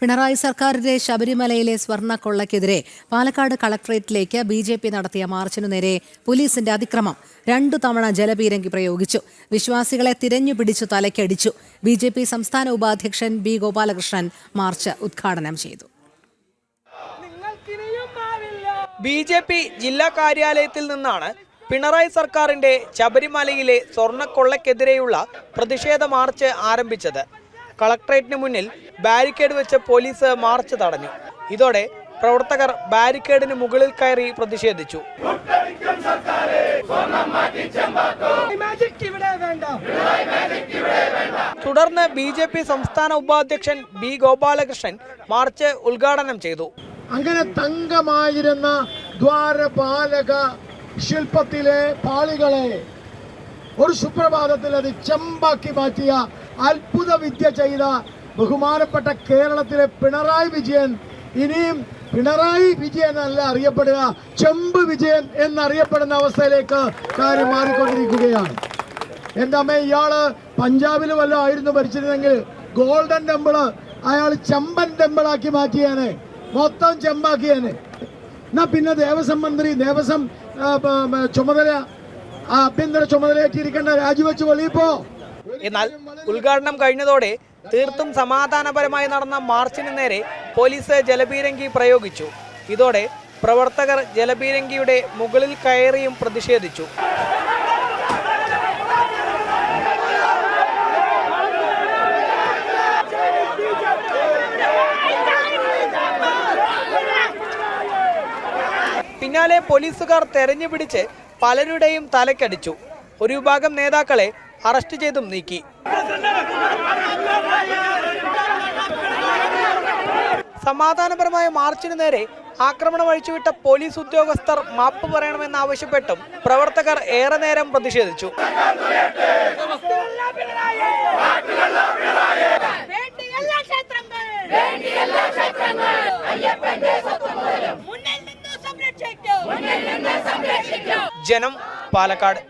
പിണറായി സർക്കാരിന്റെ ശബരിമലയിലെ സ്വർണക്കൊള്ളയ്ക്കെതിരെ പാലക്കാട് കളക്ടറേറ്റിലേക്ക് ബി ജെ പി നടത്തിയ മാർച്ചിനു നേരെ പോലീസിന്റെ അതിക്രമം രണ്ടു തവണ ജലപീരങ്കി പ്രയോഗിച്ചു. വിശ്വാസികളെ തിരഞ്ഞു പിടിച്ചു തലയ്ക്കടിച്ചു ബി ജെ പി സംസ്ഥാന ഉപാധ്യക്ഷൻ ബി ഗോപാലകൃഷ്ണൻ മാർച്ച് ഉദ്ഘാടനം ചെയ്തു. ബി ജെ പി ജില്ലാ കാര്യാലയത്തിൽ നിന്നാണ് പിണറായി സർക്കാരിന്റെ ശബരിമലയിലെ സ്വർണക്കൊള്ളയ്ക്കെതിരെയുള്ള പ്രതിഷേധ മാർച്ച് ആരംഭിച്ചത്. കളക്ടറേറ്റിന് മുന്നിൽ ബാരിക്കേഡ് വെച്ച് പോലീസ് മാർച്ച് തടഞ്ഞു. ഇതോടെ പ്രവർത്തകർ ബാരിക്കേഡിന് മുകളിൽ കയറി പ്രതിഷേധിച്ചു. തുടർന്ന് ബി ജെ പി സംസ്ഥാന ഉപാധ്യക്ഷൻ ബി ഗോപാലകൃഷ്ണൻ മാർച്ച് ഉദ്ഘാടനം ചെയ്തു. അങ്ങനെ തങ്കമായിരുന്ന ദ്വാരപാലക ശില്പത്തിലെ പാളികളെ ഒരു സുപ്രഭാതത്തിൽ അത് ചെമ്പാക്കി മാറ്റിയ അത്ഭുത വിദ്യ ചെയ്ത ബഹുമാനപ്പെട്ട കേരളത്തിലെ പിണറായി വിജയൻ. ഇനിയും പിണറായി വിജയൻ അല്ല അറിയപ്പെടുക ചെമ്പ് വിജയൻ എന്നറിയപ്പെടുന്ന അവസ്ഥയിലേക്ക് കാര്യം മാറിക്കൊണ്ടിരിക്കുകയാണ്. എന്റെ അമ്മ ഇയാൾ പഞ്ചാബിൽ വല്ല ആയിരുന്നു ഭരിച്ചിരുന്നെങ്കിൽ ഗോൾഡൻ ടെമ്പിൾ അയാൾ ചെമ്പൻ ടെമ്പിളാക്കി മാറ്റിയാണ് മൊത്തം ചെമ്പാക്കിയാണ് എന്നാ പിന്നെ ദേവസ്വം മന്ത്രി ദേവസ്വം ചുമതല ആഭ്യന്തര ചുമതലയേറ്റിരിക്കേണ്ട രാജിവെച്ച് വെളിയിൽ പോ. എന്നാൽ ഉദ്ഘാടനം കഴിഞ്ഞതോടെ തീർത്തും സമാധാനപരമായി നടന്ന മാർച്ചിന് നേരെ പോലീസ് ജലപീരങ്കി പ്രയോഗിച്ചു. ഇതോടെ പ്രവർത്തകർ ജലപീരങ്കിയുടെ മുകളിൽ കയറിയും പ്രതിഷേധിച്ചു. പിന്നാലെ പോലീസുകാർ തെരഞ്ഞുപിടിച്ച് പലരുടെയും തലക്കടിച്ചു. ഒരു വിഭാഗം നേതാക്കളെ അറസ്റ്റ് ചെയ്തും നീക്കി. സമാധാനപരമായ മാർച്ചിനു നേരെ ആക്രമണം അഴിച്ചുവിട്ട പോലീസ് ഉദ്യോഗസ്ഥർ മാപ്പ് പറയണമെന്നാവശ്യപ്പെട്ടും പ്രവർത്തകർ ഏറെ നേരം പ്രതിഷേധിച്ചു. ജനം പാലക്കാട്.